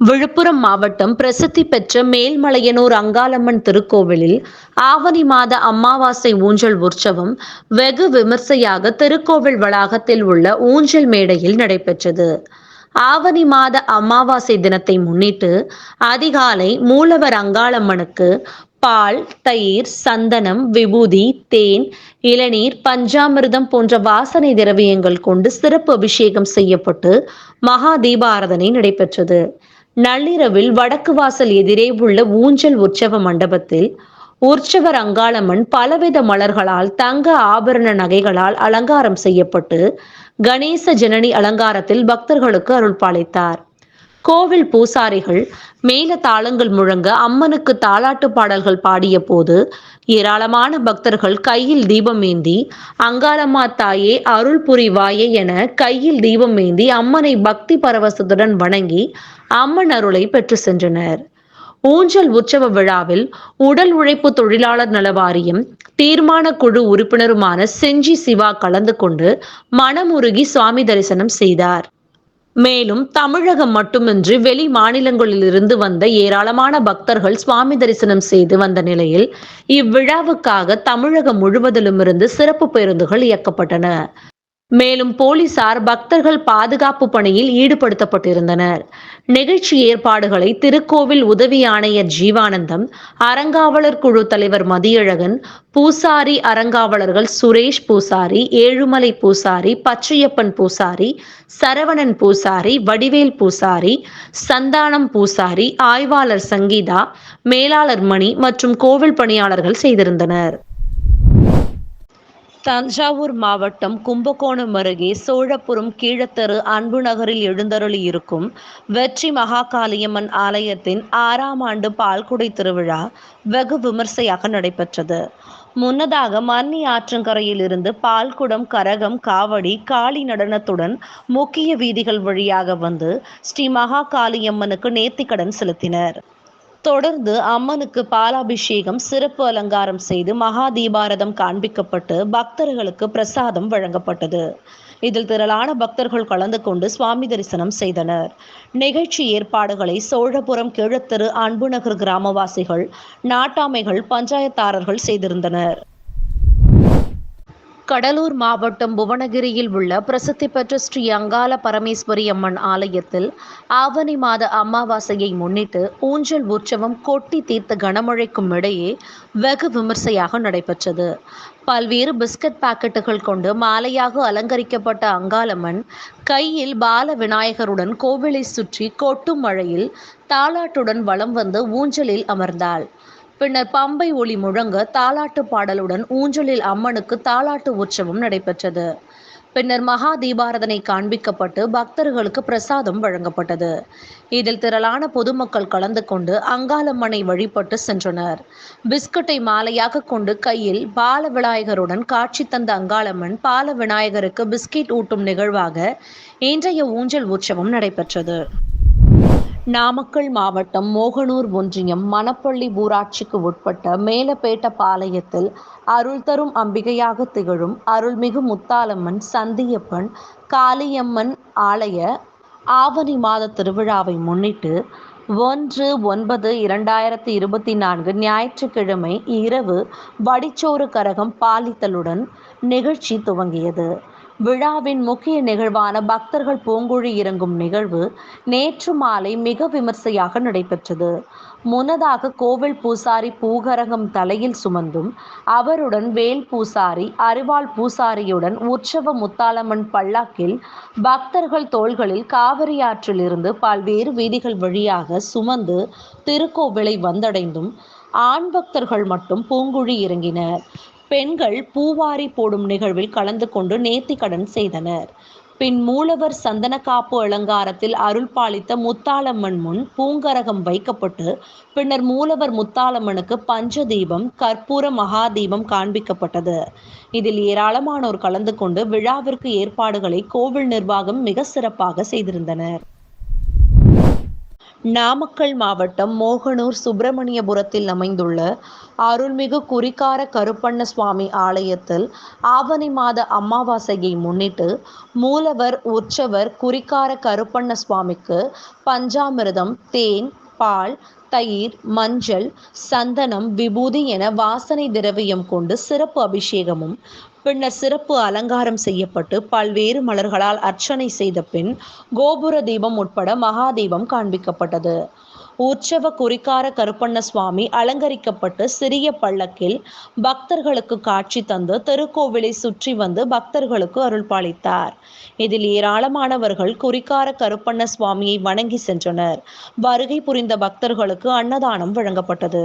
விழுப்புரம் மாவட்டம் பிரசித்தி பெற்ற மேல்மலையனூர் அங்காளம்மன் திருக்கோவிலில் ஆவணி மாத அமாவாசை ஊஞ்சல் உற்சவம் வெகு விமர்சையாக திருக்கோவில் வளாகத்தில் உள்ள ஊஞ்சல் மேடையில் நடைபெற்றது. ஆவணி மாத அமாவாசை தினத்தை முன்னிட்டு அதிகாலை மூலவர் அங்காளம்மனுக்கு பால் தயிர் சந்தனம் விபூதி தேன் இளநீர் பஞ்சாமிர்தம் போன்ற வாசனை திரவியங்கள் கொண்டு சிறப்பு அபிஷேகம் செய்யப்பட்டு மகா தீபாராதனை நடைபெற்றது. நள்ளிரவில் வடக்கு வாசல் எதிரே உள்ள ஊஞ்சல் உற்சவ மண்டபத்தில் உற்சவர் அங்காளம்மன் பலவித மலர்களால் தங்க ஆபரண நகைகளால் அலங்காரம் செய்யப்பட்டு கணேச ஜனனி அலங்காரத்தில் பக்தர்களுக்கு அருள்பாலித்தார். கோவில் பூசாரிகள் மேல தாளங்கள் முழங்க அம்மனுக்கு தாலாட்டு பாடல்கள் பாடிய போது ஏராளமான பக்தர்கள் கையில் தீபம் ஏந்தி அங்காளம்மா தாயே அருள் புரிவாயே என கையில் தீபம் ஏந்தி அம்மனை பக்தி பரவசத்துடன் வணங்கி அம்மன் அருளை பெற்று சென்றனர். ஊஞ்சல் உற்சவ விழாவில் உடல் உழைப்பு தொழிலாளர் நல வாரியம் தீர்மான குழு உறுப்பினருமான செஞ்சி சிவா கலந்து கொண்டு மனமுருகி சுவாமி தரிசனம் செய்தார். மேலும் தமிழகம் மட்டுமின்றி வெளி மாநிலங்களிலிருந்து வந்த ஏராளமான பக்தர்கள் சுவாமி தரிசனம் செய்து வந்த நிலையில் இவ்விழாவுக்காக தமிழகம் முழுவதிலுமிருந்து சிறப்பு பேருந்துகள் இயக்கப்பட்டன. மேலும் போலீசார் பக்தர்கள் பாதுகாப்பு பணியில் ஈடுபடுத்தப்பட்டிருந்தனர். நிகழ்ச்சி ஏற்பாடுகளை திருக்கோவில் உதவி ஆணையர் ஜீவானந்தம் அறங்காவலர் குழு தலைவர் மதியழகன் பூசாரி அறங்காவலர்கள் சுரேஷ் பூசாரி ஏழுமலை பூசாரி பச்சையப்பன் பூசாரி சரவணன் பூசாரி வடிவேல் பூசாரி சந்தானம் பூசாரி ஆய்வாளர் சங்கீதா மேலாளர் மணி மற்றும் கோவில் பணியாளர்கள் செய்திருந்தனர். தஞ்சாவூர் மாவட்டம் கும்பகோணம் அருகே சோழபுரம் கீழத்தெரு அன்பு நகரில் எழுந்தருளி இருக்கும் வெற்றி மகாகாளியம்மன் ஆலயத்தின் ஆறாம் ஆண்டு பால்குடை திருவிழா வெகு விமர்சையாக நடைபெற்றது. முன்னதாக மன்னி ஆற்றங்கரையில் இருந்து பால்குடம் கரகம் காவடி காளி நடனத்துடன் முக்கிய வீதிகள் வழியாக வந்து ஸ்ரீ மகாகாளியம்மனுக்கு நேர்த்திக்கடன் செலுத்தினர். தொடர்ந்து அம்மனுக்கு பாலாபிஷேகம் சிறப்பு அலங்காரம் செய்து மகா தீபாரதம் காண்பிக்கப்பட்டு பக்தர்களுக்கு பிரசாதம் வழங்கப்பட்டது. இதில் திரளான பக்தர்கள் கலந்து கொண்டு சுவாமி தரிசனம் செய்தனர். நிகழ்ச்சி ஏற்பாடுகளை சோழபுரம் கிழத்தெரு அன்புநகர் கிராமவாசிகள் நாட்டாமைகள் பஞ்சாயத்தாரர்கள் செய்திருந்தனர். கடலூர் மாவட்டம் புவனகிரியில் உள்ள பிரசித்தி பெற்ற ஸ்ரீ அங்காள பரமேஸ்வரி அம்மன் ஆலயத்தில் ஆவணி மாத அமாவாசையை முன்னிட்டு ஊஞ்சல் உற்சவம் கொட்டி தீர்த்த கனமழைக்கும் இடையே வெகு விமர்சையாக நடைபெற்றது. பல்வேறு பிஸ்கட் பாக்கெட்டுகள் கொண்டு மாலையாக அலங்கரிக்கப்பட்ட அங்காளம்மன் கையில் பால விநாயகருடன் கோவிலை சுற்றி கொட்டும் மழையில் தாலாட்டுடன் வலம் வந்து ஊஞ்சலில் அமர்ந்தாள். பின்னர் பம்பை ஒளி முழங்க தாலாட்டு பாடலுடன் ஊஞ்சலில் அம்மனுக்கு தாலாட்டு உற்சவம் நடைபெற்றது. பின்னர் மகா தீபாரதனை காண்பிக்கப்பட்டு பக்தர்களுக்கு பிரசாதம் வழங்கப்பட்டது. இதில் திரளான பொதுமக்கள் கலந்து கொண்டு அங்காளம்மனை வழிபட்டு சென்றனர். பிஸ்கட்டை மாலையாக கொண்டு கையில் பால விநாயகருடன் காட்சி தந்த அங்காளம்மன் பால விநாயகருக்கு பிஸ்கெட் ஊட்டும் நிகழ்வாக இன்றைய ஊஞ்சல் உற்சவம் நடைபெற்றது. நாமக்கல் மாவட்டம் மோகனூர் ஒன்றியம் மணப்பள்ளி ஊராட்சிக்கு உட்பட்ட மேலப்பேட்டபாளையத்தில் அருள் தரும் அம்பிகையாக திகழும் அருள்மிகு முத்தாலம்மன் சந்தியப்பன் காளியம்மன் ஆலய ஆவணி மாத திருவிழாவை முன்னிட்டு ஒன்று ஒன்பது இரண்டாயிரத்தி இருபத்தி நான்கு ஞாயிற்றுக்கிழமை இரவு வடிச்சோறு கரகம் பாலித்தலுடன் நிகழ்ச்சி துவங்கியது. விழாவின் முக்கிய நிகழ்வான பக்தர்கள் பூங்குழி இறங்கும் நிகழ்வு நேற்று மாலை மிக விமர்சையாக நடைபெற்றது. முன்னதாக கோவில் பூசாரி பூகரகம் தலையில் சுமந்தும் அவருடன் வேல் பூசாரி அரிவாள் பூசாரியுடன் உற்சவ முத்தாளம்மன் பல்லாக்கில் பக்தர்கள் தோள்களில் காவிரி ஆற்றிலிருந்து பல்வேறு வீதிகள் வழியாக சுமந்து திருக்கோவிலை வந்தடைந்தும் ஆண் பக்தர்கள் மட்டும் பூங்குழி இறங்கினர். பெண்கள் பூவாரி போடும் நிகழ்வில் கலந்து கொண்டு நேர்த்தி கடன் செய்தனர். பின் மூலவர் சந்தனக்காப்பு அலங்காரத்தில் அருள் பாலித்த முத்தாளம்மன் முன் பூங்கரகம் வைக்கப்பட்டு பின்னர் மூலவர் முத்தாலம்மனுக்கு பஞ்சதீபம் கற்பூர மகாதீபம் காண்பிக்கப்பட்டது. இதில் ஏராளமானோர் கலந்து கொண்டு விழாவிற்கு ஏற்பாடுகளை கோவில் நிர்வாகம் மிக சிறப்பாக செய்திருந்தனர். நாமக்கல் மாவட்டம் மோகனூர் சுப்பிரமணியபுரத்தில் அமைந்துள்ள அருள்மிகு குறிக்கார கருப்பண்ண சுவாமி ஆலயத்தில் ஆவணி மாத அமாவாசையை முன்னிட்டு மூலவர் உற்சவர் குறிக்கார கருப்பண்ண சுவாமிக்கு பஞ்சாமிர்தம் தேன் பால் தயிர் மஞ்சள் சந்தனம் விபூதி என வாசனை திரவியம் கொண்டு சிறப்பு அபிஷேகமும் பின்னர் சிறப்பு அலங்காரம் செய்யப்பட்டு பல்வேறு மலர்களால் அர்ச்சனை செய்த பின் கோபுர தீபம் உட்பட மகாதீபம் காண்பிக்கப்பட்டது. உற்சவ குறிக்கார கருப்பண்ண சுவாமி அலங்கரிக்கப்பட்டு சிறிய பல்லக்கில் பக்தர்களுக்கு காட்சி தந்து திருக்கோவிலை சுற்றி வந்து பக்தர்களுக்கு அருள்பாலித்தார். இதில் ஏராளமானவர்கள் குறிக்கார கருப்பண்ண சுவாமியை வணங்கி சென்றனர். வருகை புரிந்த பக்தர்களுக்கு அன்னதானம் வழங்கப்பட்டது.